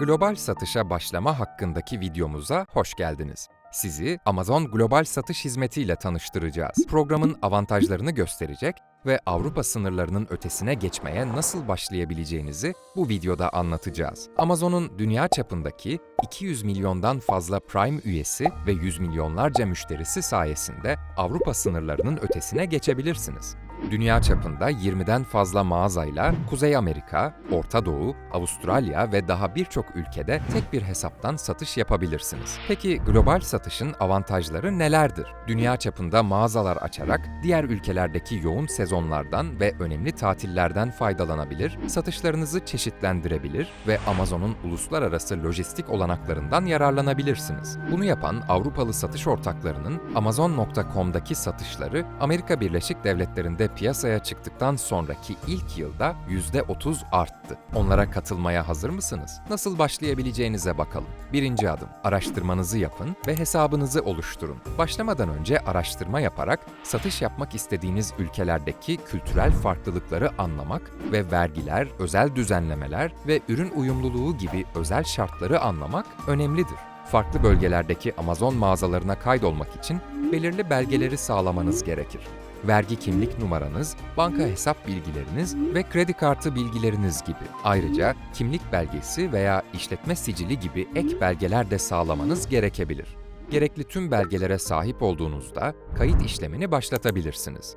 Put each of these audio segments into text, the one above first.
Global satışa başlama hakkındaki videomuza hoş geldiniz. Sizi Amazon Global Satış Hizmeti ile tanıştıracağız. Programın avantajlarını gösterecek ve Avrupa sınırlarının ötesine geçmeye nasıl başlayabileceğinizi bu videoda anlatacağız. Amazon'un dünya çapındaki 200 milyondan fazla Prime üyesi ve yüz milyonlarca müşterisi sayesinde Avrupa sınırlarının ötesine geçebilirsiniz. Dünya çapında 20'den fazla mağazayla Kuzey Amerika, Orta Doğu, Avustralya ve daha birçok ülkede tek bir hesaptan satış yapabilirsiniz. Peki global satışın avantajları nelerdir? Dünya çapında mağazalar açarak diğer ülkelerdeki yoğun sezonlardan ve önemli tatillerden faydalanabilir, satışlarınızı çeşitlendirebilir ve Amazon'un uluslararası lojistik olanaklarından yararlanabilirsiniz. Bunu yapan Avrupalı satış ortaklarının Amazon.com'daki satışları Amerika Birleşik Devletleri'nde piyasaya çıktıktan sonraki ilk yılda %30 arttı. Onlara katılmaya hazır mısınız? Nasıl başlayabileceğinize bakalım. Birinci adım, araştırmanızı yapın ve hesabınızı oluşturun. Başlamadan önce araştırma yaparak satış yapmak istediğiniz ülkelerdeki kültürel farklılıkları anlamak ve vergiler, özel düzenlemeler ve ürün uyumluluğu gibi özel şartları anlamak önemlidir. Farklı bölgelerdeki Amazon mağazalarına kaydolmak için belirli belgeleri sağlamanız gerekir vergi kimlik numaranız, banka hesap bilgileriniz ve kredi kartı bilgileriniz gibi. Ayrıca kimlik belgesi veya işletme sicili gibi ek belgeler de sağlamanız gerekebilir. Gerekli tüm belgelere sahip olduğunuzda kayıt işlemini başlatabilirsiniz.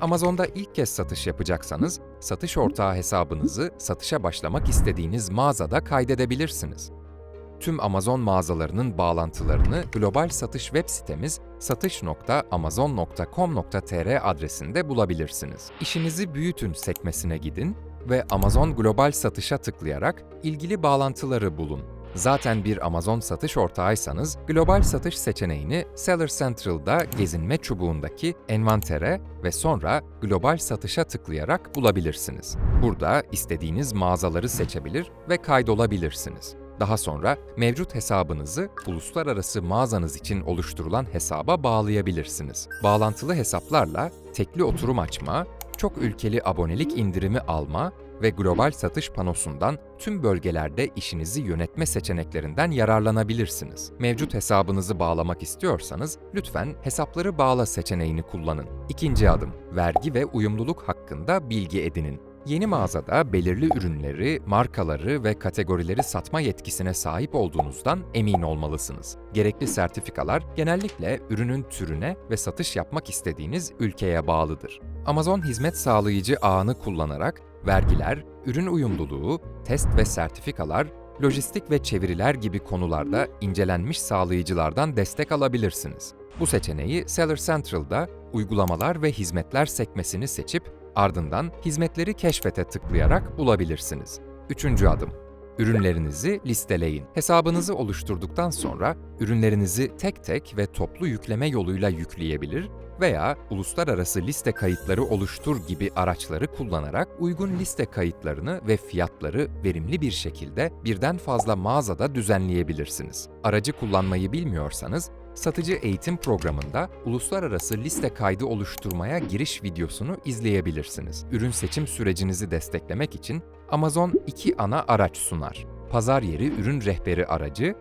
Amazon'da ilk kez satış yapacaksanız, satış ortağı hesabınızı satışa başlamak istediğiniz mağazada kaydedebilirsiniz tüm Amazon mağazalarının bağlantılarını global satış web sitemiz satış.amazon.com.tr adresinde bulabilirsiniz. İşinizi büyütün sekmesine gidin ve Amazon Global Satış'a tıklayarak ilgili bağlantıları bulun. Zaten bir Amazon satış ortağıysanız, global satış seçeneğini Seller Central'da gezinme çubuğundaki envantere ve sonra global satışa tıklayarak bulabilirsiniz. Burada istediğiniz mağazaları seçebilir ve kaydolabilirsiniz. Daha sonra mevcut hesabınızı uluslararası mağazanız için oluşturulan hesaba bağlayabilirsiniz. Bağlantılı hesaplarla tekli oturum açma, çok ülkeli abonelik indirimi alma ve global satış panosundan tüm bölgelerde işinizi yönetme seçeneklerinden yararlanabilirsiniz. Mevcut hesabınızı bağlamak istiyorsanız lütfen hesapları bağla seçeneğini kullanın. İkinci adım, vergi ve uyumluluk hakkında bilgi edinin. Yeni mağazada belirli ürünleri, markaları ve kategorileri satma yetkisine sahip olduğunuzdan emin olmalısınız. Gerekli sertifikalar genellikle ürünün türüne ve satış yapmak istediğiniz ülkeye bağlıdır. Amazon hizmet sağlayıcı ağını kullanarak vergiler, ürün uyumluluğu, test ve sertifikalar, lojistik ve çeviriler gibi konularda incelenmiş sağlayıcılardan destek alabilirsiniz. Bu seçeneği Seller Central'da uygulamalar ve hizmetler sekmesini seçip Ardından hizmetleri keşfete tıklayarak bulabilirsiniz. Üçüncü adım. Ürünlerinizi listeleyin. Hesabınızı oluşturduktan sonra ürünlerinizi tek tek ve toplu yükleme yoluyla yükleyebilir veya uluslararası liste kayıtları oluştur gibi araçları kullanarak uygun liste kayıtlarını ve fiyatları verimli bir şekilde birden fazla mağazada düzenleyebilirsiniz. Aracı kullanmayı bilmiyorsanız satıcı eğitim programında uluslararası liste kaydı oluşturmaya giriş videosunu izleyebilirsiniz. Ürün seçim sürecinizi desteklemek için Amazon iki ana araç sunar. Pazar yeri ürün rehberi aracı,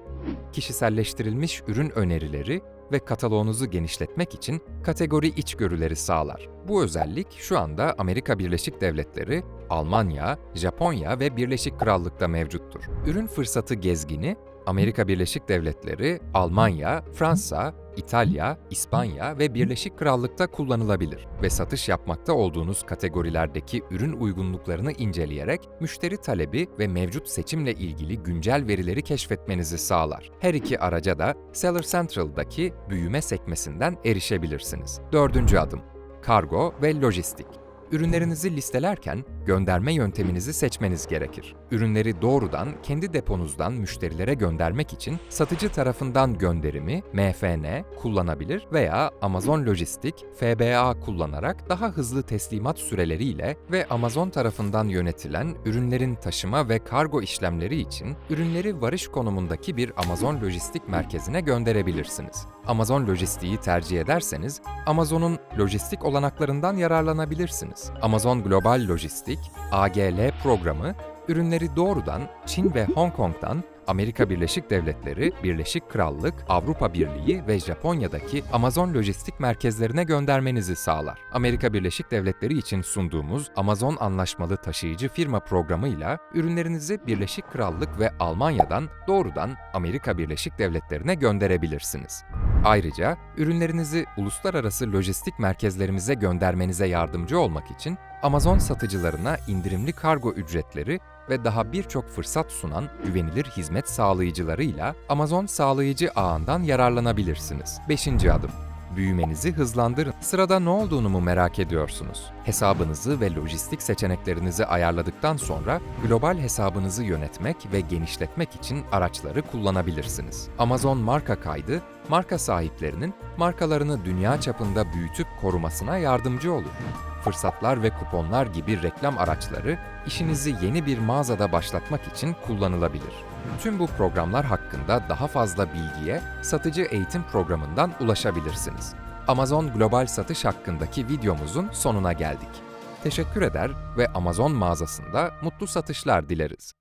kişiselleştirilmiş ürün önerileri ve kataloğunuzu genişletmek için kategori içgörüleri sağlar. Bu özellik şu anda Amerika Birleşik Devletleri, Almanya, Japonya ve Birleşik Krallık'ta mevcuttur. Ürün fırsatı gezgini Amerika Birleşik Devletleri, Almanya, Fransa, İtalya, İspanya ve Birleşik Krallık'ta kullanılabilir ve satış yapmakta olduğunuz kategorilerdeki ürün uygunluklarını inceleyerek müşteri talebi ve mevcut seçimle ilgili güncel verileri keşfetmenizi sağlar. Her iki araca da Seller Central'daki büyüme sekmesinden erişebilirsiniz. Dördüncü adım, kargo ve lojistik. Ürünlerinizi listelerken gönderme yönteminizi seçmeniz gerekir. Ürünleri doğrudan kendi deponuzdan müşterilere göndermek için satıcı tarafından gönderimi MFN kullanabilir veya Amazon Lojistik FBA kullanarak daha hızlı teslimat süreleriyle ve Amazon tarafından yönetilen ürünlerin taşıma ve kargo işlemleri için ürünleri varış konumundaki bir Amazon Lojistik merkezine gönderebilirsiniz. Amazon Lojistik'i tercih ederseniz Amazon'un lojistik olanaklarından yararlanabilirsiniz. Amazon Global Lojistik AGL programı ürünleri doğrudan Çin ve Hong Kong'dan Amerika Birleşik Devletleri, Birleşik Krallık, Avrupa Birliği ve Japonya'daki Amazon lojistik merkezlerine göndermenizi sağlar. Amerika Birleşik Devletleri için sunduğumuz Amazon anlaşmalı taşıyıcı firma programıyla ürünlerinizi Birleşik Krallık ve Almanya'dan doğrudan Amerika Birleşik Devletleri'ne gönderebilirsiniz. Ayrıca ürünlerinizi uluslararası lojistik merkezlerimize göndermenize yardımcı olmak için Amazon satıcılarına indirimli kargo ücretleri ve daha birçok fırsat sunan güvenilir hizmet sağlayıcılarıyla Amazon sağlayıcı ağından yararlanabilirsiniz. 5. adım Büyümenizi hızlandırın. Sırada ne olduğunu mu merak ediyorsunuz? Hesabınızı ve lojistik seçeneklerinizi ayarladıktan sonra global hesabınızı yönetmek ve genişletmek için araçları kullanabilirsiniz. Amazon marka kaydı, marka sahiplerinin markalarını dünya çapında büyütüp korumasına yardımcı olur. Fırsatlar ve kuponlar gibi reklam araçları işinizi yeni bir mağazada başlatmak için kullanılabilir. Tüm bu programlar hakkında daha fazla bilgiye satıcı eğitim programından ulaşabilirsiniz. Amazon Global Satış hakkındaki videomuzun sonuna geldik. Teşekkür eder ve Amazon mağazasında mutlu satışlar dileriz.